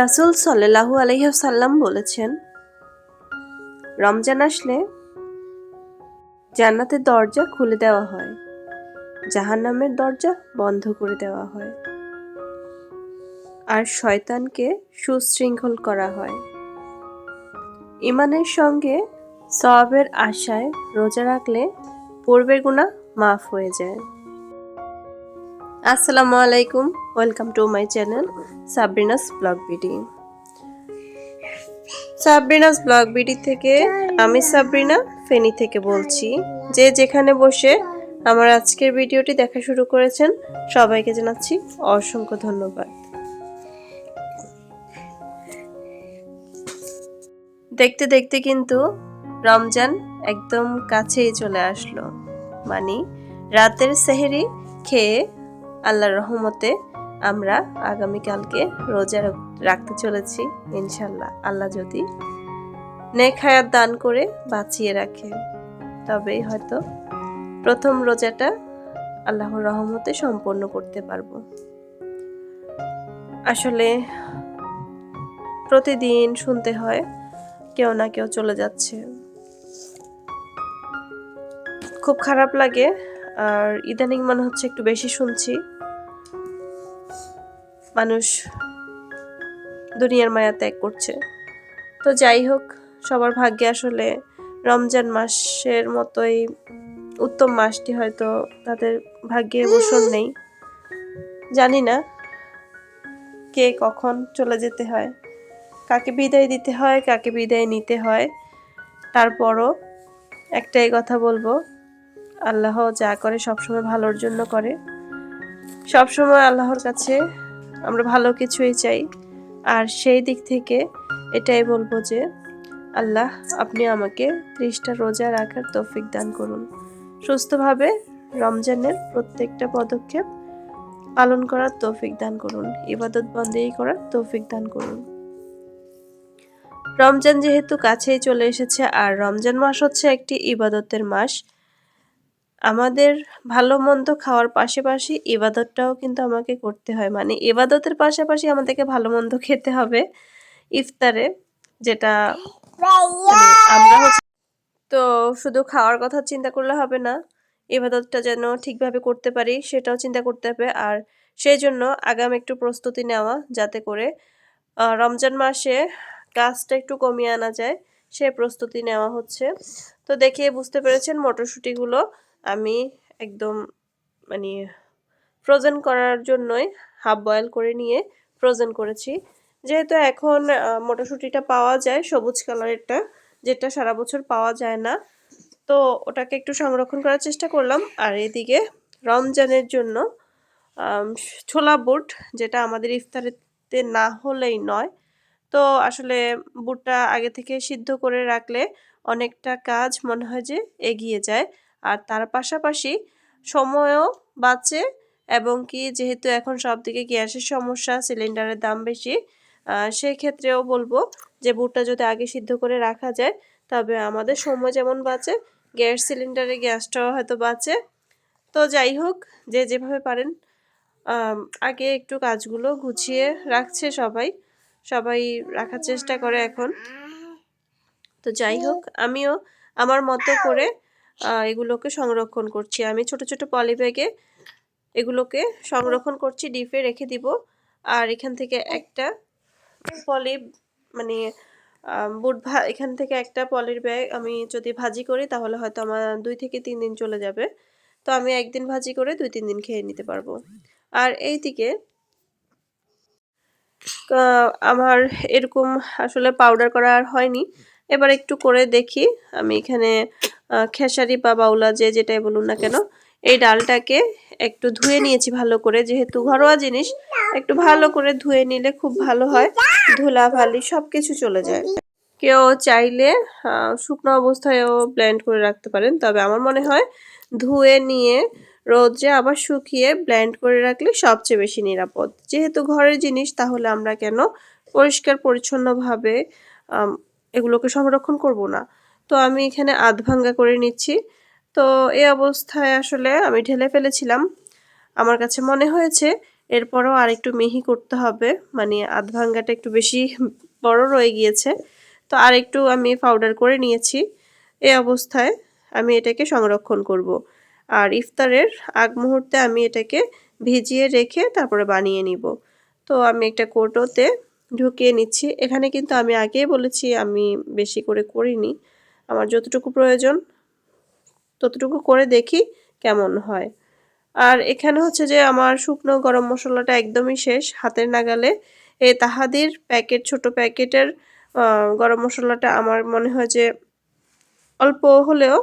রাসুল সাল্লাহু আলহিহাসাল্লাম বলেছেন, রমজান আসলে জান্নাতের দরজা খুলে দেওয়া হয়, জাহান্নামের দরজা বন্ধ করে দেওয়া হয়, আর শয়তানকে সুশৃঙ্খল করা হয়। ইমানের সঙ্গে সওয়াবের আশায় রোজা রাখলে পূর্বের গুণা মাফ হয়ে যায়। আসসালামু আলাইকুম, welcome to my channel Sabrina's blog BD. Sabrina's blog BD থেকে আমি সাবরিনা ফেনী থেকে বলছি। যে যেখানে বসে আমার আজকের ভিডিওটি দেখা শুরু করেছেন, সবাইকে জানাচ্ছি অসংখ্য ধন্যবাদ। দেখতে দেখতে কিন্তু রমজান একদম কাছেই চলে আসলো। মানে রাতের সেহেরি খেয়ে আল্লাহর রহমতে আমরা আগামীকালকে রোজা রাখতে চলেছি ইনশাল্লাহ আল্লাহ যদি নেক হায়াত দান করে বাঁচিয়ে রাখে। তবেই হয়তো প্রথম রোজাটা আল্লাহর রহমতে সম্পন্ন করতে পারব। আসলে প্রতিদিন শুনতে হয়, কেউ না কেউ চলে যাচ্ছে। খুব খারাপ লাগে, আর ইদানিং মনে হচ্ছে একটু বেশি শুনছি। মানুষ দুনিয়ার মায়া ত্যাগ করছে। তো যাই হোক, সবার ভাগ্যে আসলে রমজান মাসের মতোই উত্তম মাসটি হয়তো তাদের ভাগ্যে বসন নেই। জানি না কে কখন চলে যেতে হয়, কাকে বিদায় দিতে হয়, কাকে বিদায় নিতে হয়। তারপরও একটাই কথা বলব, আল্লাহ যা করে সবসময় ভালোর জন্য করে। সবসময় আল্লাহর কাছে আমরা ভালো কিছুই চাই। আর সেই দিক থেকে এটাই বলব যে, আল্লাহ আপনি আমাকে ত্রিশটা রোজা রাখার তৌফিক দান করুন। সুস্থভাবে রমজানের প্রত্যেকটা পদক্ষেপ পালন করার তৌফিক দান করুন। ইবাদত বন্দেই করার তৌফিক দান করুন। রমজান যেহেতু কাছেই চলে এসেছে, আর রমজান মাস হচ্ছে একটি ইবাদতের মাস আমাদের ভালো মন্দ খাওয়ার পাশাপাশি ইবাদতটাও কিন্তু আমাকে করতে হয়। মানে ইবাদতের পাশাপাশি আমাদেরকে ভালো মন্দ খেতে হবে ইফতারে, যেটা মানে আমরা হচ্ছে তো শুধু খাওয়ার কথা চিন্তা করলে হবে না, ইবাদতটা যেন ঠিকভাবে করতে পারি সেটাও চিন্তা করতে হবে। আর সেই জন্য আগাম একটু প্রস্তুতি নেওয়া যাতে করে রমজান মাসে কাজটা একটু কমিয়ে আনা যায়, সে প্রস্তুতি নেওয়া হচ্ছে। তো দেখে বুঝতে পেরেছেন মটরশুঁটিগুলো। আমি একদম মানে ফ্রোজেন করার জন্যই হাফ বয়েল করে নিয়ে ফ্রোজেন করেছি। যেহেতু এখন মটরশুঁটিটা পাওয়া যায়, সবুজ কালারেরটা, যেটা সারা বছর পাওয়া যায় না। তো ওটাকে একটু সংরক্ষণ করার চেষ্টা করলাম। আর এদিকে রমজানের জন্য ছোলা বুট, যেটা আমাদের ইফতারেতে না হলেই নয়। তো আসলে বুটটা আগে থেকে সিদ্ধ করে রাখলে অনেকটা কাজ মনে হয় যে এগিয়ে যায়। আর তার পাশাপাশি সময়ও বাঁচে এবং কি যেহেতু এখন সব দিকে গ্যাসের সমস্যা, সিলিন্ডারের দাম বেশি সেই ক্ষেত্রেও বলব যে বুটটা যদি আগে সিদ্ধ করে রাখা যায়, তবে আমাদের সময় যেমন বাঁচে, গ্যাস সিলিন্ডারে গ্যাসটাও হয়তো বাঁচে। তো যাই হোক, যে যেভাবে পারেন আগে একটু কাজগুলো গুছিয়ে রাখছে সবাই সবাই রাখার চেষ্টা করে এখন। তো যাই হোক, আমিও আমার মতো করে এগুলোকে সংরক্ষণ করছি। আমি ছোট ছোট পলি ব্যাগে এগুলোকে সংরক্ষণ করছি, ডিপে রেখে দিব। আর এখান থেকে একটা পলি মানে বুট ভা এখান থেকে একটা পলির ব্যাগ আমি যদি ভাজি করি, তাহলে হয়তো আমার দুই থেকে তিন দিন চলে যাবে। তো আমি একদিন ভাজি করে দুই, তিন দিন খেয়ে নিতে পারব। আর এই দিকে আমার এরকম আসলে পাউডার করা আর হয়নি। এবার একটু করে দেখি আমি এখানে খেসারি বা বাউলা যে যেটাই বলুন না কেন, এই ডালটাকে একটু ধুয়ে নিয়েছি ভালো করে, যেহেতু ঘরোয়া জিনিস, একটু ভালো করে ধুয়ে নিলে খুব ভালো হয়, ধুলা, ভালি সব কিছু চলে যায়। কেউ চাইলে শুকনো অবস্থায়ও ব্লেন্ড করে রাখতে পারেন, তবে আমার মনে হয় ধুয়ে নিয়ে রোদে আবার শুকিয়ে ব্লেন্ড করে রাখলে সবচেয়ে বেশি নিরাপদ। যেহেতু ঘরের জিনিস, তাহলে আমরা কেন পরিষ্কার, পরিচ্ছন্নভাবে এগুলোকে সংরক্ষণ করব না। তো আমি এখানে আধ ভাঙ্গা করে নিচ্ছি। তো এই অবস্থায় আসলে আমি ঢেলে ফেলেছিলাম। আমার কাছে মনে হয়েছে এরপরও আর একটু মিহি করতে হবে। মানে আধ ভাঙ্গাটা একটু বেশি বড় রয়ে গিয়েছে। তো আর একটু আমি পাউডার করে নিয়েছি। এই অবস্থায় আমি এটাকে সংরক্ষণ করব। আর ইফতারের আগ মুহূর্তে আমি এটাকে ভিজিয়ে রেখে তারপরে বানিয়ে নিব। তো আমি একটা কোটোতে ঢুকিয়ে নিচ্ছি। এখানে কিন্তু আমি আগেই বলেছি আমি বেশি করে করিনি। আমার যতটুকু প্রয়োজন, ততটুকু করে দেখি কেমন হয়। আর এখানে হচ্ছে যে আমার শুকনো গরম মশলাটা একদমই শেষ। হাতের নাগালে এ তাহাদির প্যাকেট, ছোট প্যাকেটের গরম মশলাটা আমার মনে হয় যে অল্প হলেও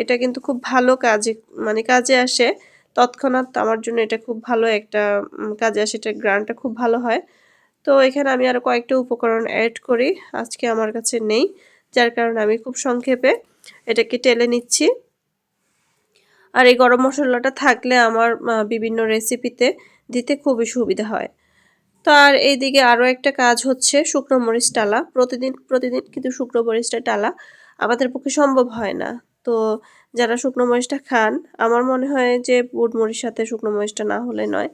এটা কিন্তু খুব ভালো কাজে মানে কাজে আসে। তৎক্ষণাৎ আমার জন্য এটা খুব ভালো একটা কাজে আসে, এটা গ্রানটা খুব ভালো হয়। তো এখানে আমি আরও কয়েকটা উপকরণ অ্যাড করি। আজকে আমার কাছে নেই। যার কারণে আমি খুব সংক্ষেপে এটাকে টেলে নিচ্ছি। আর এই গরম মশলাটা থাকলে আমার বিভিন্ন রেসিপিতে দিতে খুবই সুবিধা হয়। তো আর এইদিকে আরও একটা কাজ হচ্ছে শুকনো মরিচ টালা। প্রতিদিন প্রতিদিন কিন্তু শুকনো মরিচটা টালা আমাদের পক্ষে সম্ভব হয় না। তো যারা শুকনো মরিচটা খান, আমার মনে হয় যে বুট মরিচ সাথে শুকনো মরিচটা না হলে নয়।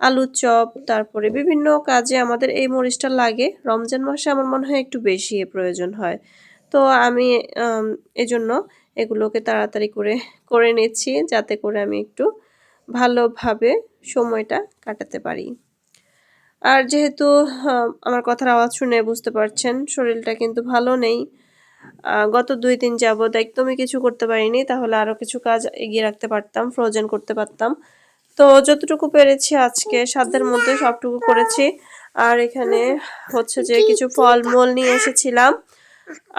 আলুর চপ, তারপরে বিভিন্ন কাজে আমাদের এই মরিচটা লাগে। রমজান মাসে আমার মনে হয় একটু বেশি প্রয়োজন হয়। তো আমি এজন্য এগুলোকে তাড়াতাড়ি করে করে নিচ্ছি যাতে করে আমি একটু ভালোভাবে সময়টা কাটাতে পারি। আর যেহেতু আমার কথার আওয়াজ শুনে বুঝতে পারছেন, শরীরটা কিন্তু ভালো নেই। গত দুই দিন যাবৎ একদমই কিছু করতে পারিনি, তাহলে আরও কিছু কাজ এগিয়ে রাখতে পারতাম ফ্রোজেন করতে পারতাম। তো যতটুকু পেরেছি আজকে, সাধ্যের মধ্যে সবটুকু করেছি। আর এখানে হচ্ছে যে কিছু ফল মূল নিয়ে এসেছিলাম।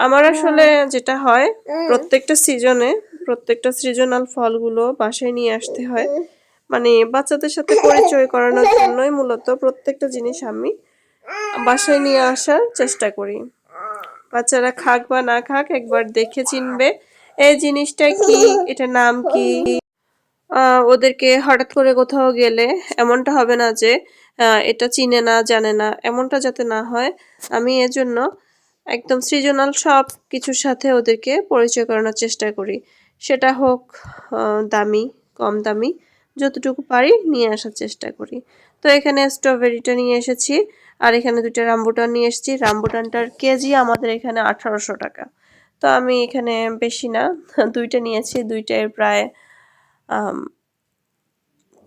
আমার আসলে যেটা হয় প্রত্যেকটা সিজনে প্রত্যেকটা সিজনাল ফলগুলো বাসায় নিয়ে আসতে হয়। মানে বাচ্চাদের সাথে পরিচয় করানোর জন্যই মূলত প্রত্যেকটা জিনিস আমি বাসায় নিয়ে আসার চেষ্টা করি। বাচ্চারা খাক বা না খাক একবার দেখে চিনবে এই জিনিসটা কি এটা নাম কি? ওদেরকে হঠাৎ করে কোথাও গেলে এমনটা হবে না যে এটা চিনে না জানে না এমনটা যাতে না হয়। আমি এজন্য একদম সৃজনাল সব কিছুর সাথে ওদেরকে পরিচয় করানোর চেষ্টা করি। সেটা হোক দামি কম দামি যতটুকু পারি নিয়ে আসার চেষ্টা করি। তো এখানে স্ট্রবেরিটা নিয়ে এসেছি আর এখানে দুইটা রামবুটান নিয়ে এসেছি। রামবুটানটার কেজি আমাদের এখানে আঠারোশো টাকা। তো আমি এখানে বেশি না দুইটা নিয়েছি দুইটায় প্রায়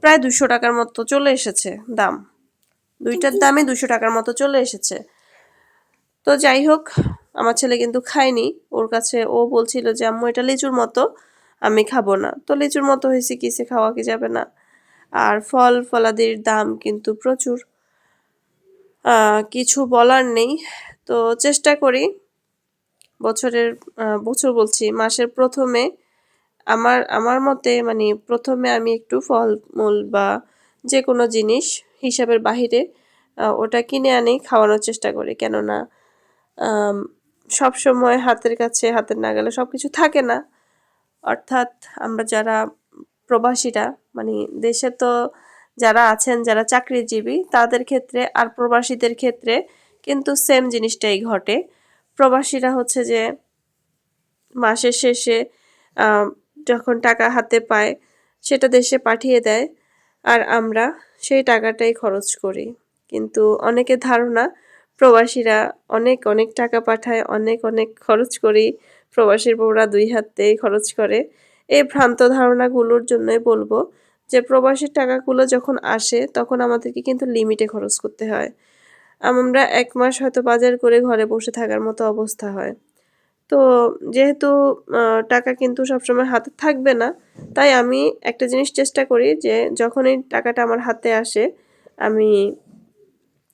প্রায় দুশো টাকার মতো চলে এসেছে দাম। দুইটার দামে দুশো টাকার মতো চলে এসেছে। তো যাই হোক, আমার ছেলে কিন্তু খায়নি। ওর কাছে ও বলছিল যে, আম্মু, এটা লিচুর মতো, আমি খাব না। তো লিচুর মতো হয়েছে কিসে খাওয়া কি যাবে না? আর ফল ফলাদির দাম কিন্তু প্রচুর। কিছু বলার নেই। তো চেষ্টা করি। বছরের বছর বলছি, মাসের প্রথমে আমার আমার মতে মানে প্রথমে আমি একটু ফলমূল বা যে কোনো জিনিস হিসাবের বাহিরে ওটা কিনে আনি, খাওয়ানোর চেষ্টা করি। কেননা সব সময় হাতের কাছে, হাতের নাগালে সব কিছু থাকে না। অর্থাৎ আমরা যারা প্রবাসীরা মানে দেশে তো যারা আছেন, যারা চাকরিজীবী, তাদের ক্ষেত্রে আর প্রবাসীদের ক্ষেত্রে কিন্তু সেম জিনিসটাই ঘটে। প্রবাসীরা হচ্ছে যে মাসের শেষে যখন টাকা হাতে পায়, সেটা দেশে পাঠিয়ে দেয়। আর আমরা সেই টাকাটাই খরচ করি। কিন্তু অনেকে ধারণা প্রবাসীরা অনেক অনেক টাকা পাঠায়, অনেক অনেক খরচ করি। প্রবাসীর বউরা দুই হাতেই খরচ করে। এই ভ্রান্ত ধারণাগুলোর জন্যই বলব যে, প্রবাসীর টাকাগুলো যখন আসে, তখন আমাদেরকে কিন্তু লিমিটে খরচ করতে হয়। আমরা এক মাস হয়তো বাজার করে ঘরে বসে থাকার মতো অবস্থা হয়। তো যেহেতু টাকা কিন্তু সবসময় হাতে থাকবে না, তাই আমি একটা জিনিস চেষ্টা করি যে যখন এই টাকাটা আমার হাতে আসে, আমি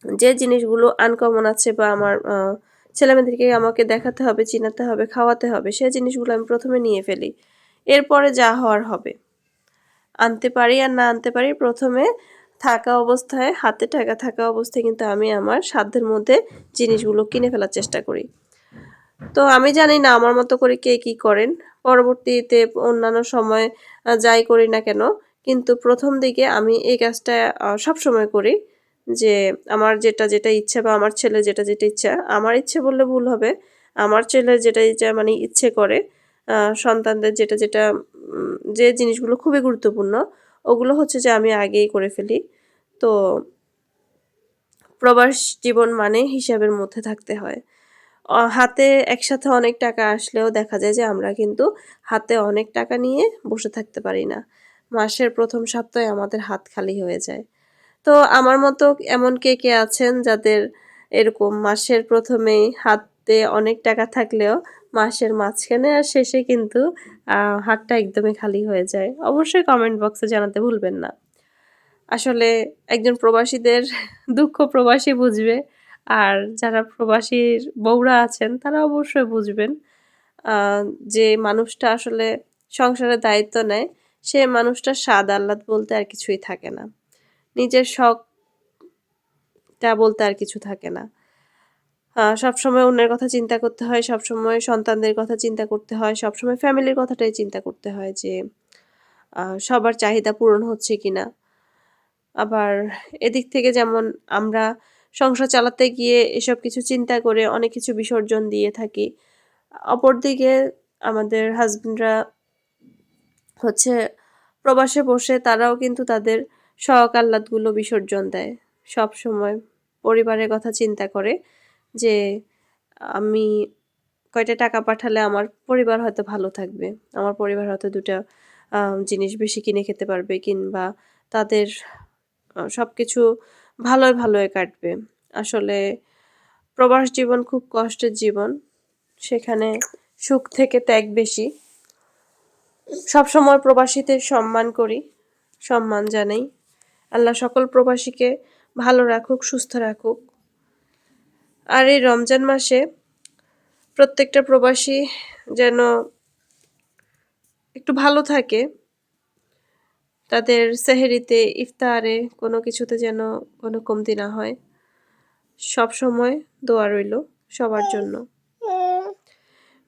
যে জিনিসগুলো আনকমন আছে বা আমার ছেলেমেয়েদেরকে আমাকে দেখাতে হবে, চিনাতে হবে, খাওয়াতে হবে, সে জিনিসগুলো আমি প্রথমে নিয়ে ফেলি। এরপরে যা হওয়ার হবে। আনতে পারি আর না আনতে পারি, প্রথমে থাকা অবস্থায়, হাতে টাকা থাকা অবস্থায় কিন্তু আমি আমার সাধ্যের মধ্যে জিনিসগুলো কিনে ফেলার চেষ্টা করি। তো আমি জানি না আমার মতো করে কে কি করেন, পরবর্তীতে অন্যান্য সময় যাই করি না কেন, কিন্তু প্রথম দিকে আমি এই কাজটা সব সময় করি। যে আমার যেটা যেটা ইচ্ছে বা আমার ছেলে যেটা যেটা ইচ্ছা, আমার ইচ্ছে বললে ভুল হবে। আমার ছেলে যেটা ইচ্ছা মানে ইচ্ছে করে সন্তানদের যেটা যেটা যে জিনিসগুলো খুবই গুরুত্বপূর্ণ, ওগুলো হচ্ছে যে আমি আগেই করে ফেলি। তো প্রবাস জীবন মানে হিসাবের মধ্যে থাকতে হয়। হাতে একসাথে অনেক টাকা আসলেও দেখা যায় যে আমরা কিন্তু হাতে অনেক টাকা নিয়ে বসে থাকতে পারি না। মাসের প্রথম সপ্তাহে আমাদের হাত খালি হয়ে যায়। তো আমার মতো এমন কে কে আছেন যাদের এরকম মাসের প্রথমেই হাতে অনেক টাকা থাকলেও মাসের মাঝখানে আর শেষে কিন্তু হাতটা একদমই খালি হয়ে যায়। অবশ্যই কমেন্ট বক্সে জানাতে ভুলবেন না। আসলে একজন প্রবাসীদের দুঃখ প্রবাসী বুঝবে, আর যারা প্রবাসীর বউরা আছেন তারা অবশ্যই বুঝবেন যে মানুষটা আসলে সংসারের দায়িত্ব নেয়, সে মানুষটার স্বাদ আহ্লাদ বলতে আর কিছুই থাকে না। নিজের শখ শখটা বলতে আর কিছু থাকে না। সবসময় অন্যের কথা চিন্তা করতে হয়, সবসময় সন্তানদের কথা চিন্তা করতে হয়, সবসময় ফ্যামিলির কথাটাই চিন্তা করতে হয় যে সবার চাহিদা পূরণ হচ্ছে কি না আবার এদিক থেকে যেমন আমরা সংসার চালাতে গিয়ে এসব কিছু চিন্তা করে অনেক কিছু বিসর্জন দিয়ে থাকি, অপরদিকে আমাদের হাজবেন্ডরা হচ্ছে প্রবাসে বসে তারাও কিন্তু তাদের শখ আহ্লাদগুলো বিসর্জন দেয়। সব সময় পরিবারের কথা চিন্তা করে যে, আমি কয়টা টাকা পাঠালে আমার পরিবার হয়তো ভালো থাকবে। আমার পরিবার হয়তো দুটা জিনিস বেশি কিনে খেতে পারবে কিংবা তাদের সব কিছু ভালোই ভালোই কাটবে। আসলে প্রবাস জীবন খুব কষ্টের জীবন। সেখানে সুখ থেকে ত্যাগ বেশি। সবসময় প্রবাসীদের সম্মান করি, সম্মান জানাই। আল্লাহ সকল প্রবাসীকে ভালো রাখুক, সুস্থ রাখুক। আর এই রমজান মাসে প্রত্যেকটা প্রবাসী যেন একটু ভালো থাকে, তাদের সেহেরিতে, ইফতারে কোনো কিছুতে যেন কোনো কমতি না হয়। সব সময় দোয়া রইল সবার জন্য।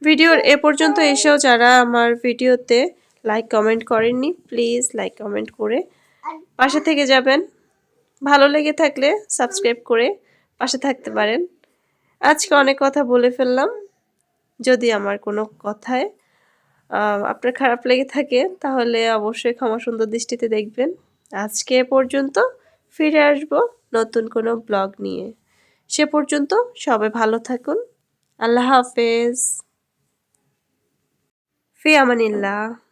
ভিডিওর এ পর্যন্ত এসেও যারা আমার ভিডিওতে লাইক কমেন্ট করেননি প্লিজ লাইক কমেন্ট করে পাশে থেকে যাবেন। ভালো লেগে থাকলে সাবস্ক্রাইব করে পাশে থাকতে পারেন। আজকে অনেক কথা বলে ফেললাম। যদি আমার কোনো কথায় আপনার খারাপ লেগে থাকে, তাহলে অবশ্যই ক্ষমা সুন্দর দৃষ্টিতে দেখবেন। আজকে পর্যন্ত ফিরে আসব নতুন কোনো ব্লগ নিয়ে। সে পর্যন্ত সবাই ভালো থাকুন। আল্লাহ হাফেজ। ফি আমানিল্লাহ।